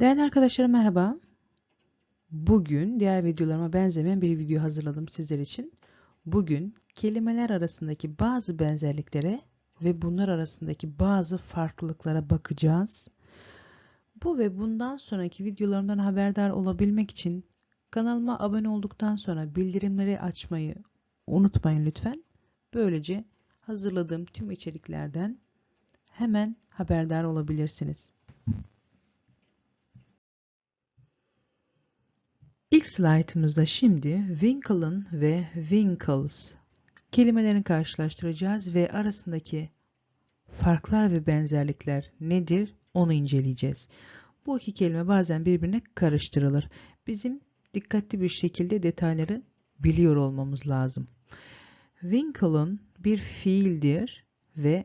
Değerli arkadaşlarım merhaba. Bugün diğer videolarıma benzemeyen bir video hazırladım sizler için. Bugün kelimeler arasındaki bazı benzerliklere ve bunlar arasındaki bazı farklılıklara bakacağız. Bu ve bundan sonraki videolarımdan haberdar olabilmek için kanalıma abone olduktan sonra bildirimleri açmayı unutmayın lütfen. Böylece hazırladığım tüm içeriklerden hemen haberdar olabilirsiniz. İlk slaytımızda şimdi Winkle'ın ve Winkles kelimelerini karşılaştıracağız ve arasındaki farklar ve benzerlikler nedir onu inceleyeceğiz. Bu iki kelime bazen birbirine karıştırılır. Bizim dikkatli bir şekilde detayları biliyor olmamız lazım. Winkle'ın bir fiildir ve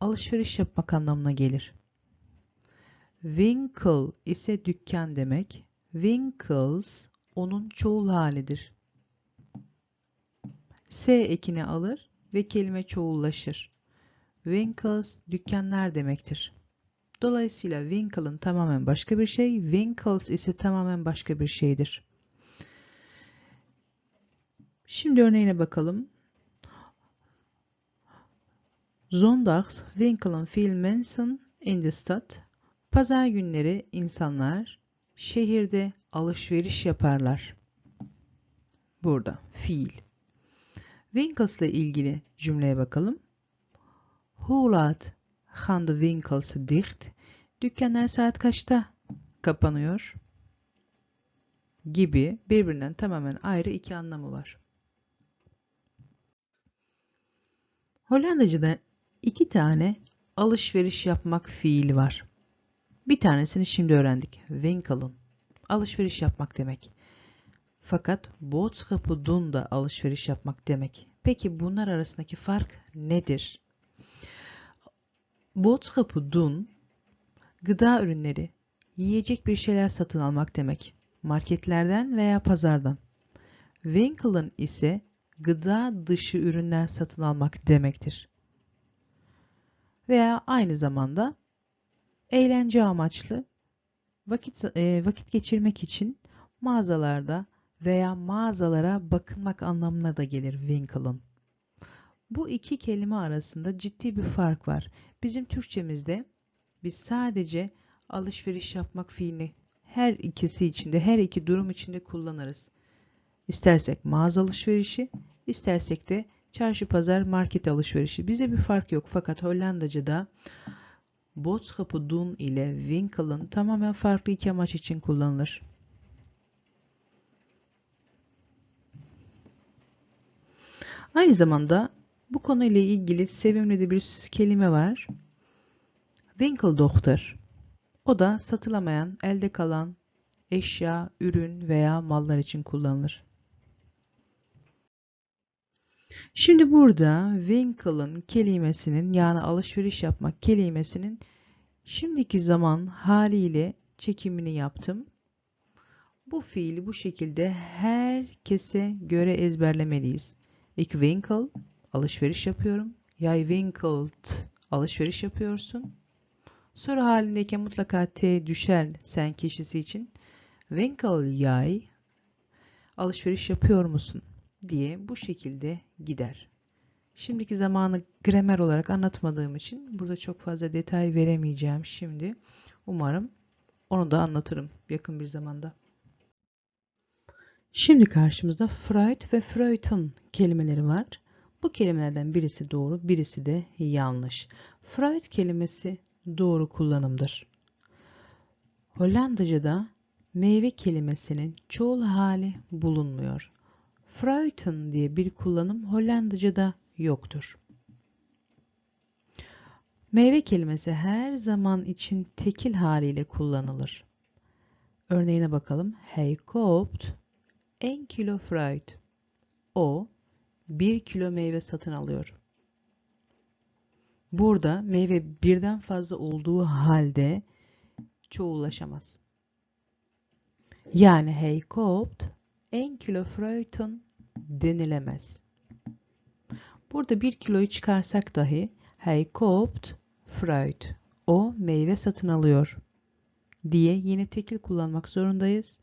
alışveriş yapmak anlamına gelir. Winkle ise dükkan demek. Winkles onun çoğul halidir. S ekini alır ve kelime çoğullaşır. Winkles dükkanlar demektir. Dolayısıyla Winkle'ın tamamen başka bir şey, Winkles ise tamamen başka bir şeydir. Şimdi örneğine bakalım. Zondags winkelen viel Menschen in der Stadt. Pazar günleri insanlar şehirde alışveriş yaparlar. Burada fiil. Winkels ile ilgili cümleye bakalım. Hoe laat gaan de winkels dicht? Dükkanlar saat kaçta kapanıyor? Gibi birbirinden tamamen ayrı iki anlamı var. Hollandaca'da iki tane alışveriş yapmak fiili var. Bir tanesini şimdi öğrendik. Winkelen. Alışveriş yapmak demek. Fakat boodschappen doen da alışveriş yapmak demek. Peki bunlar arasındaki fark nedir? Boodschappen doen gıda ürünleri, yiyecek bir şeyler satın almak demek. Marketlerden veya pazardan. Winkelen ise gıda dışı ürünler satın almak demektir. Veya aynı zamanda eğlence amaçlı vakit e, vakit geçirmek için mağazalarda veya mağazalara bakınmak anlamına da gelir Winkle'ın. Bu iki kelime arasında ciddi bir fark var. Bizim Türkçemizde biz sadece alışveriş yapmak fiilini her ikisi içinde, her iki durum içinde kullanırız. İstersek mağaza alışverişi, istersek de çarşı pazar market alışverişi. Bize bir fark yok fakat Hollandaca'da Boodschappen doen ile winkelen tamamen farklı iki amaç için kullanılır. Aynı zamanda bu konuyla ilgili sevimli de bir kelime var. Winkeldochter. O da satılamayan, elde kalan eşya, ürün veya mallar için kullanılır. Şimdi burada Winkle'ın kelimesinin yani alışveriş yapmak kelimesinin şimdiki zaman haliyle çekimini yaptım. Bu fiili bu şekilde herkese göre ezberlemeliyiz. Ik winkel, alışveriş yapıyorum. Jij winkelt, alışveriş yapıyorsun. Soru halindeyken mutlaka T düşer sen kişisi için. Winkel jij, alışveriş yapıyor musun? Diye bu şekilde gider. Şimdiki zamanı gramer olarak anlatmadığım için burada çok fazla detay veremeyeceğim şimdi. Umarım onu da anlatırım yakın bir zamanda. Şimdi karşımızda Freud ve Freud'un kelimeleri var. Bu kelimelerden birisi doğru, birisi de yanlış. Freud kelimesi doğru kullanımdır. Hollandaca'da meyve kelimesinin çoğul hali bulunmuyor. Fruiten diye bir kullanım Hollandaca'da yoktur. Meyve kelimesi her zaman için tekil haliyle kullanılır. Örneğine bakalım. Hij koopt 1 kilo fruit. O 1 kilo meyve satın alıyor. Burada meyve birden fazla olduğu halde çoğullaşamaz. Yani hij koopt 1 kilo fruiten denilemez. Burada 1 kiloyu çıkarsak dahi hij koopt fruit. O meyve satın alıyor diye yine tekil kullanmak zorundayız.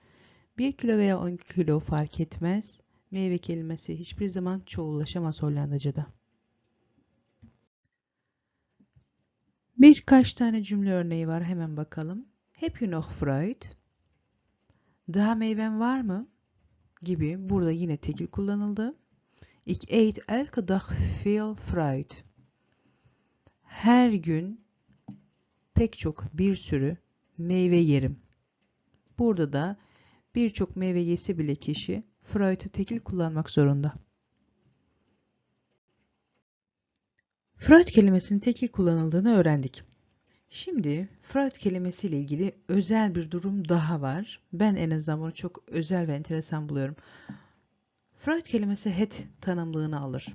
1 kilo veya 10 kilo fark etmez. Meyve kelimesi hiçbir zaman çoğullaşamaz Hollandaca'da. Birkaç tane cümle örneği var hemen bakalım. Heb je nog fruit? Daha meyven var mı? Gibi burada yine tekil kullanıldı. Ik eet elke dag veel fruit. Her gün pek çok bir sürü meyve yerim. Burada da birçok meyve yese bile kişi fruit'u tekil kullanmak zorunda. Fruit kelimesinin tekil kullanıldığını öğrendik. Şimdi Freud kelimesiyle ilgili özel bir durum daha var. Ben en azından bunu çok özel ve enteresan buluyorum. Freud kelimesi het tanımlığını alır.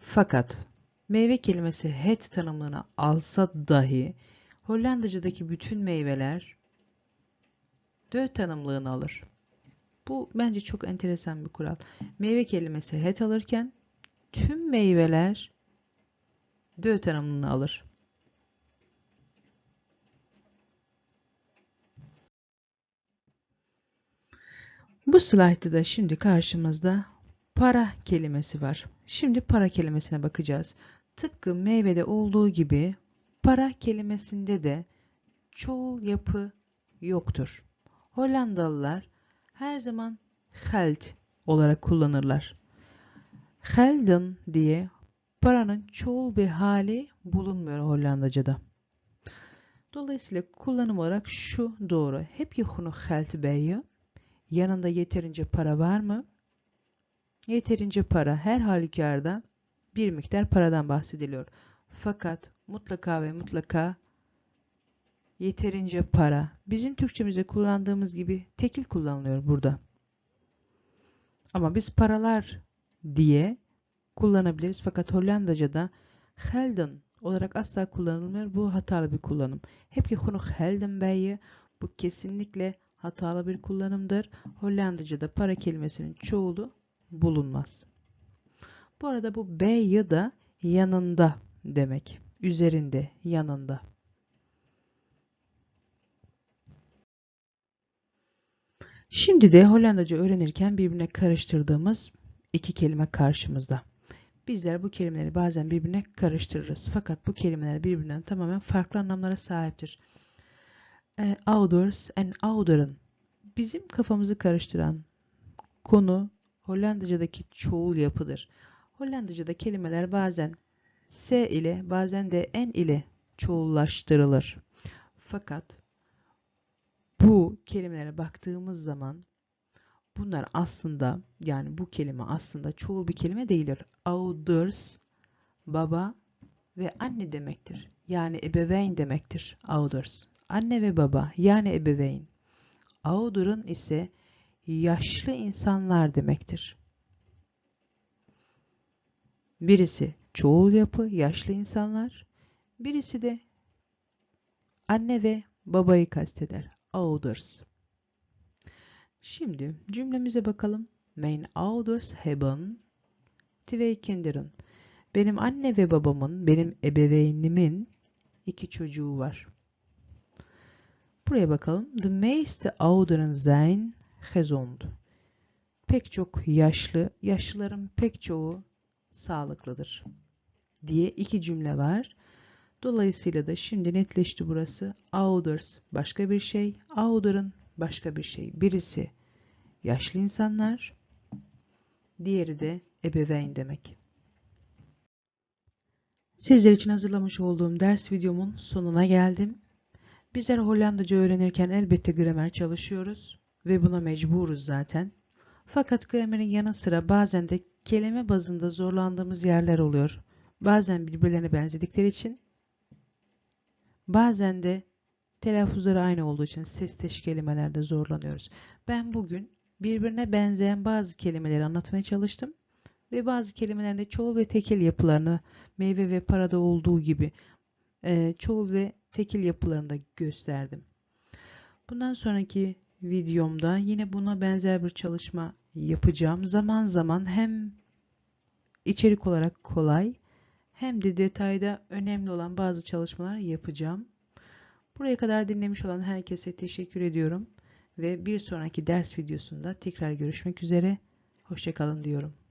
Fakat meyve kelimesi het tanımlığını alsa dahi Hollandaca'daki bütün meyveler dö tanımlığını alır. Bu bence çok enteresan bir kural. Meyve kelimesi het alırken tüm meyveler dö tanımlığını alır. Bu slaytta da şimdi karşımızda para kelimesi var. Şimdi para kelimesine bakacağız. Tıpkı meyvede olduğu gibi para kelimesinde de çoğul yapı yoktur. Hollandalılar her zaman geld olarak kullanırlar. Gelden diye paranın çoğul bir hali bulunmuyor Hollandaca'da. Dolayısıyla kullanım olarak şu doğru. Hep je genoeg geld bij je? Yanında yeterince para var mı? Yeterince para her halükarda bir miktar paradan bahsediliyor. Fakat mutlaka ve mutlaka yeterince para bizim Türkçemizde kullandığımız gibi tekil kullanılıyor burada. Ama biz paralar diye kullanabiliriz. Fakat Hollandaca'da gelden olarak asla kullanılmıyor. Bu hatalı bir kullanım. Hep genoeg gelden bij je? Bu kesinlikle hatalı bir kullanımdır. Hollandaca'da para kelimesinin çoğulu bulunmaz. Bu arada bu B ya da yanında demek. Üzerinde, yanında. Şimdi de Hollandaca öğrenirken birbirine karıştırdığımız iki kelime karşımızda. Bizler bu kelimeleri bazen birbirine karıştırırız. Fakat bu kelimeler birbirinden tamamen farklı anlamlara sahiptir. E, ouders and ouder'ın bizim kafamızı karıştıran konu Hollandaca'daki çoğul yapıdır. Hollandaca'da kelimeler bazen S ile bazen de N ile çoğullaştırılır. Fakat bu kelimelere baktığımız zaman bunlar aslında yani bu kelime aslında çoğul bir kelime değildir. Ouders baba ve anne demektir. Yani ebeveyn demektir. Ouders. Anne ve baba yani ebeveyn. Ouder'ın ise yaşlı insanlar demektir. Birisi çoğul yapı, yaşlı insanlar. Birisi de anne ve babayı kasteder. Ouders. Şimdi cümlemize bakalım. Mijn ouders hebben twee kinderen. Benim anne ve babamın, benim ebeveynimin iki çocuğu var. Buraya bakalım. De meeste ouderen zijn gezond. Pek çok yaşlı, yaşlıların pek çoğu sağlıklıdır diye iki cümle var. Dolayısıyla da şimdi netleşti burası. Ouders başka bir şey, ouder'ın başka bir şey. Birisi yaşlı insanlar, diğeri de ebeveyn demek. Sizler için hazırlamış olduğum ders videomun sonuna geldim. Bizler Hollandaca öğrenirken elbette gramer çalışıyoruz ve buna mecburuz zaten. Fakat gramerin yanı sıra bazen de kelime bazında zorlandığımız yerler oluyor. Bazen birbirlerine benzedikleri için, bazen de telaffuzları aynı olduğu için ses teş kelimelerde zorlanıyoruz. Ben bugün birbirine benzeyen bazı kelimeleri anlatmaya çalıştım ve bazı kelimelerde çoğul ve tekil yapılarını meyve ve parada olduğu gibi e, çoğul ve tekil yapılarını gösterdim. Bundan sonraki videomda yine buna benzer bir çalışma yapacağım. Zaman zaman hem içerik olarak kolay hem de detayda önemli olan bazı çalışmalar yapacağım. Buraya kadar dinlemiş olan herkese teşekkür ediyorum ve bir sonraki ders videosunda tekrar görüşmek üzere. Hoşçakalın diyorum.